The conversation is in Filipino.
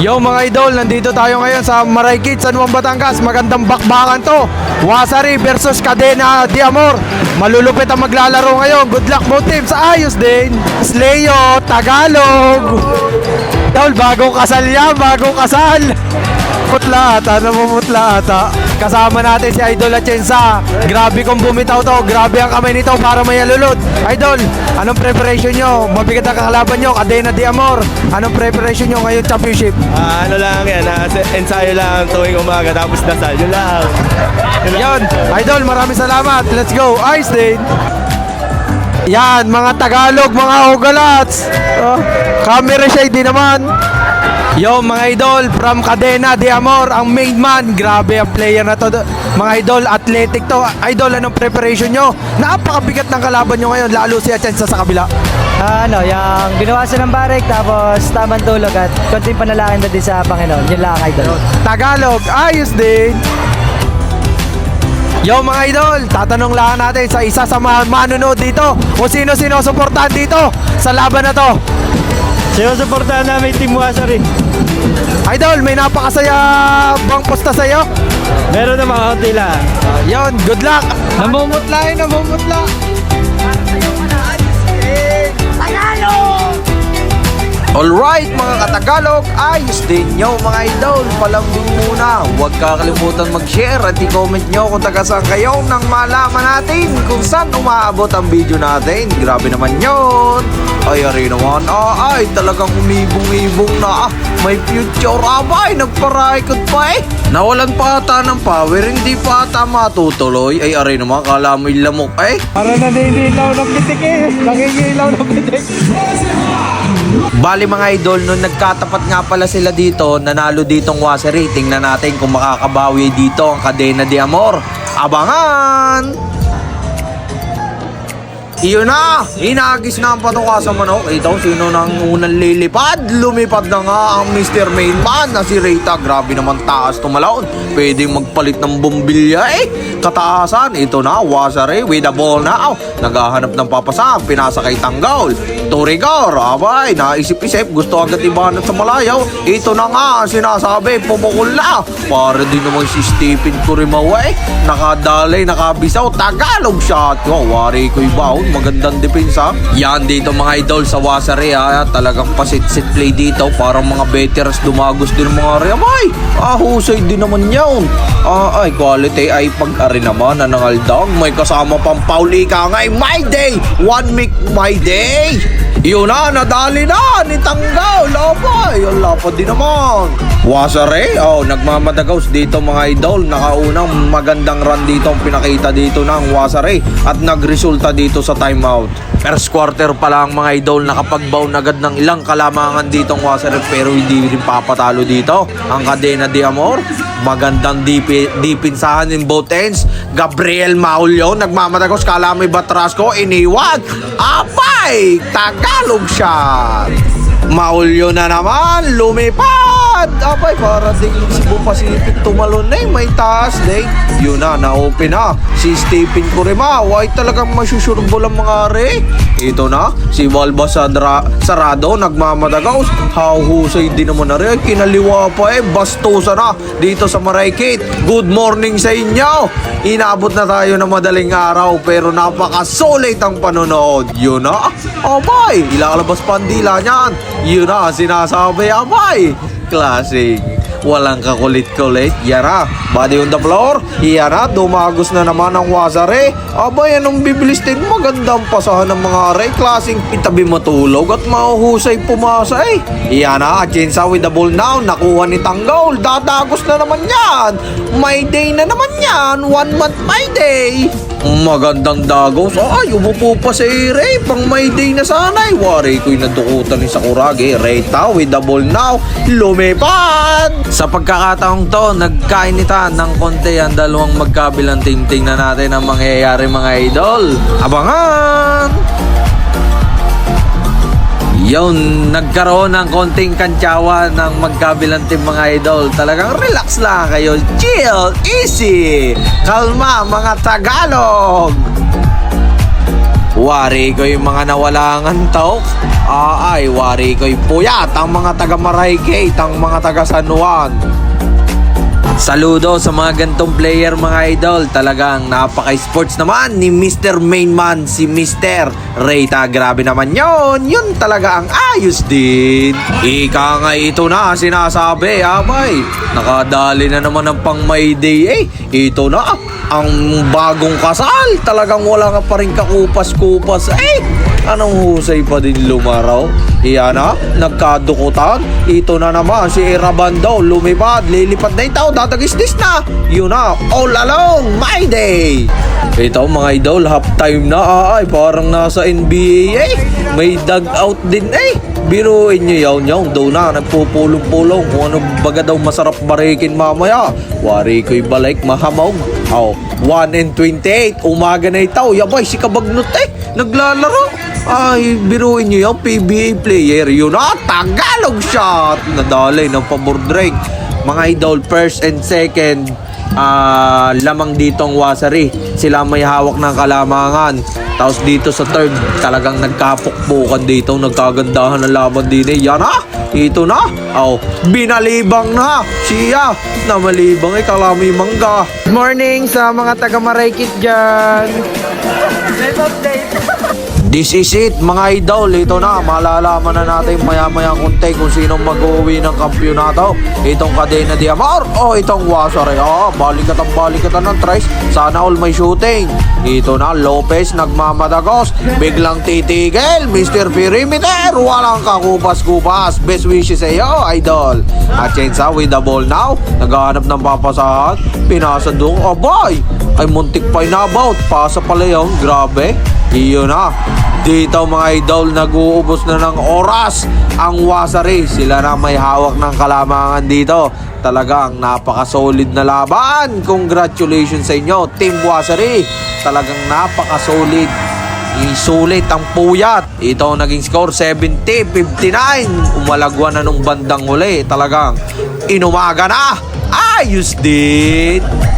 Yo mga idol, nandito tayo ngayon sa Maraykit, San Juan, Batangas. Magandang bakbakan to. Wasari versus Cadena de Amor. Malulupit ang maglalaro ngayon. Good luck both teams. Ayos din. Slayo, Tagalog. Tol, bagong kasal yan, bagong kasal. Putla ata, namumutla ata. Kasama natin si Idol Atienza. Grabe kung bumitaw to. Grabe ang kamay nito para may alulot. Idol, anong preparation nyo? Mabigat ang kakalaban nyo, Cadena de Amor. Anong preparation nyo ngayon championship? Ah, ano lang yan, ah, se- ensayo lang tuwing umaga tapos dasal. Yun lang. Yun lang. Idol, maraming salamat. Let's go. Ice din. Yan, mga Tagalog, mga Ogalats. Oh, camera shade din naman. Yo, mga idol, from Cadena de Amor, ang main man. Grabe ang player na to. Mga idol, athletic to. Idol, anong preparation nyo? Napakabigat ng kalaban nyo ngayon, lalo si Atienza sa kabila. Ah, ano, yung binawasan ng barek tapos tamang tulog at konting panalangin na din sa Panginoon. Yun lang, idol. Tagalog, ayos din. Yo mga idol, tatanong lang natin sa isa sa mga manonood dito kung sino sino suportahan dito sa laban na to. Sinusuportahan namin Team Wasari. Idol, may napakasaya bang posta sa'yo? Meron na mga konti lang. Yon, good luck! Namumutla eh, namumutla! Alright mga katagalog, ayos din nyo mga idol. Palambing muna, huwag kakalimutan mag-share at i-comment nyo kung taga saan kayo nang malaman natin kung saan umaabot ang video natin. Grabe naman yon. Ay, ari naman, ah, ay, talagang umibong-ibong na. ah. May future abay, nagparaikot pa eh. Nawalan pa ata ng power, hindi pa ata matutuloy. Ay, ari naman, kala mo yung lamok eh. Para naninilaw ng pitik eh. Nangingilaw ng pitik. Bali mga idol, nung nagkatapat nga pala sila dito, nanalo ditong Waseri. Tingnan natin kung makakabawi dito ang Cadena de Amor. Abangan! Iyon na! Inagis na ang patuka sa manok. Ito, sino nang unang lilipad? Lumipad na nga ang Mr. Mainman na si Rita. Grabe naman taas tumalon. Pwedeng magpalit ng bumbilya eh. Kataasan, ito na, Wasari with the ball now. Naghahanap ng papasa, pinasa kay Tanggol. Turigor, abay, naisip-isip, gusto agad ibanat sa malayaw. Ito na nga, sinasabi, pumukul na. Para din naman si Stephen Kurimawa eh. Nakadalay, nakabisaw, Tagalog shot. Wow, wari ko baon, magandang depensa. Yan dito mga idol sa Wasari ha, talagang pasit-sit play dito. Parang mga veterans dumagos din mga reamay. Ah, husay din naman yun. Ah, ay, quality ay pag-ari naman na nangaldag. May kasama pang Pauli ka ngay, my day! One week, my day! Yun na, nadali na ni Tanggaw. Lapay, ang lapad din naman. Wasare, oh, nagmamadagaws dito mga idol. Nakaunang magandang run dito ang pinakita dito ng Wasare at nagresulta dito sa timeout. First quarter pa lang mga idol, nakapagbaon agad ng ilang kalamangan dito ang Wasare pero hindi rin papatalo dito. Ang Cadena de Amor, magandang dipi, dipinsahan in both ends. Gabriel Maulio, nagmamadagaws, kala may Batrasco, iniwag. Apay, Tagalog shot. Maulio na naman, lumipad! Abay, para ding Cebu Pacific tumalon na eh, may taas din. Yun na, na-open na. Si Stephen Curima, ay talagang masusurbol ang mga are. Ito na, si Valba Sadra, Sarado, nagmamadagaws. Hauhusay din naman na rin. Kinaliwa pa eh, bastusa na dito sa Maraykit. Good morning sa inyo! Inabot na tayo ng madaling araw pero napakasulit ang panonood. Yun na, abay, ilalabas pa ang dila niyan. Yun na, sinasabi, abay. Classic. Walang kakulit-kulit. Yara, body on the floor. Yara, dumagos na naman ang wasare. Abay, anong bibilis din? Magandang pasahan ng mga aray. Klaseng itabi matulog at mahuhusay pumasa eh. Yara, Chinsa with the ball now. Nakuha ni Tanggol. Dadagos na naman yan. May day na naman yan. One month my day. Magandang dagos. Ay, umupo pa si Ray. Pang may day na sanay. Wari ko'y nadukutan ni Sakuragi. Reta with the ball now. Lumipad! Sa pagkakataong to, nagkainitan ng konti ang dalawang magkabilang team. Tingnan natin ang mangyayari mga idol. Abangan! Yun, nagkaroon ng konting kantsawa ng magkabilang team mga idol. Talagang relax lang kayo. Chill, easy. Kalma mga Tagalog. Wari ko yung mga nawalangan tao. Ah, wari ko yung puyat. Ang mga taga Marikit, ang mga taga San Juan. Saludo sa mga gantong player mga idol. Talagang napaka-sports naman ni Mr. Mainman, si Mr. Reyta. Grabe naman yon. Yun talaga ang ayos din. Ika nga ito na sinasabi, abay. Nakadali na naman ng pang May Day eh. Ito na ang bagong kasal. Talagang wala ka pa rin kakupas-kupas eh. Anong husay pa din lumaraw? Iyan na, nagkadukutan. Ito na naman si Irabando, lumipad, lilipad na ito, dadagistis na. Yun na, all along, my day. Ito mga idol, half time na ah, ay parang nasa NBA eh. May dugout din eh. Biruin nyo yaw nyaw, daw na, nagpupulong-pulong kung ano baga daw masarap barikin mamaya. Wari ko'y balik, mahamog. Oh, 1 and 28, umaga na ito. Yabay, si Kabagnot eh, naglalaro. Ay, biruin nyo yung PBA player. Yun na, Tagalog shot. Nadalay ng pabor drink. Mga idol, first and second, ah lamang dito ang wasari. Sila may hawak ng kalamangan. Tapos dito sa third, talagang nagkapukpukan dito. Nagkagandahan ng laban din eh. Yan na, ito na. Oh, binalibang na. Siya, na malibang eh, kalami mangga. Morning sa mga taga Maraykit dyan. Live update. This is it mga idol. Ito na, malalaman na natin maya-maya konti kung sino mag-uwi ng kampyonato. Itong Cadena de Amor o itong Wasare. Oh, balikatan balikatan ng tries. Sana all may shooting. Ito na, Lopez nagmamadagos. Biglang titigil. Mr. Perimeter. Walang kakupas-kupas. Best wishes sa iyo, idol. At Chensa with the ball now. Naghahanap ng papasahan. Pinasa doon. Oh boy! Ay muntik pa inabout. Pasa pala yun. Grabe. Iyon na. Dito mga idol, nag-uubos na ng oras ang Wasari. Sila na may hawak ng kalamangan dito. Talagang napaka-solid na laban. Congratulations sa inyo, Team Wasari. Talagang napaka-solid. Isulit ang puyat. Ito ang naging score 70-59. Umalagwan na nung bandang huli. Talagang inumaga na. Ayos din.